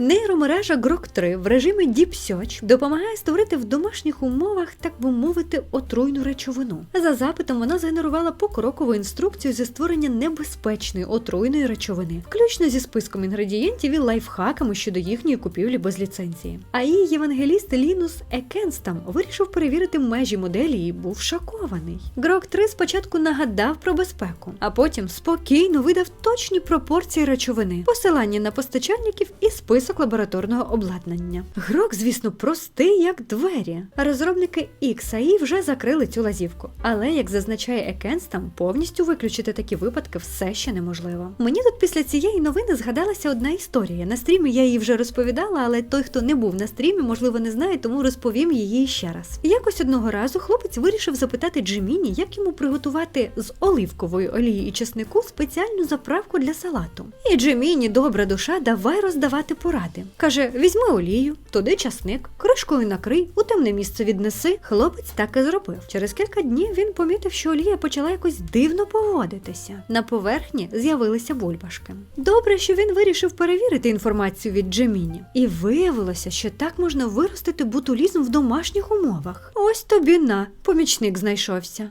Нейромережа Grok 3 в режимі Deep Search допомагає створити в домашніх умовах, так би мовити, отруйну речовину. За запитом вона згенерувала покрокову інструкцію зі створення небезпечної отруйної речовини, включно зі списком інгредієнтів і лайфхаками щодо їхньої купівлі без ліцензії. А її євангеліст Лінус Екенстам вирішив перевірити межі моделі і був шокований. Grok 3 спочатку нагадав про безпеку, а потім спокійно видав точні пропорції речовини, посилання на постачальників і список лабораторного обладнання. Грок, звісно, простий як двері. Розробники XAI вже закрили цю лазівку. Але, як зазначає Екенстам, повністю виключити такі випадки все ще неможливо. Мені тут після цієї новини згадалася одна історія. На стрімі я її вже розповідала, але той, хто не був на стрімі, можливо, не знає, тому розповім її ще раз. Якось одного разу хлопець вирішив запитати Джиміні, як йому приготувати з оливкової олії і чеснику спеціальну заправку для салату. І Джиміні, добра душа, давай роздавати поради. Каже: візьми олію, туди часник, кришкою накрий, у темне місце віднеси. Хлопець так і зробив. Через кілька днів він помітив, що олія почала якось дивно поводитися. На поверхні з'явилися бульбашки. Добре, що він вирішив перевірити інформацію від Джеміні. І виявилося, що так можна виростити бутулізм в домашніх умовах. Ось тобі на, помічник знайшовся.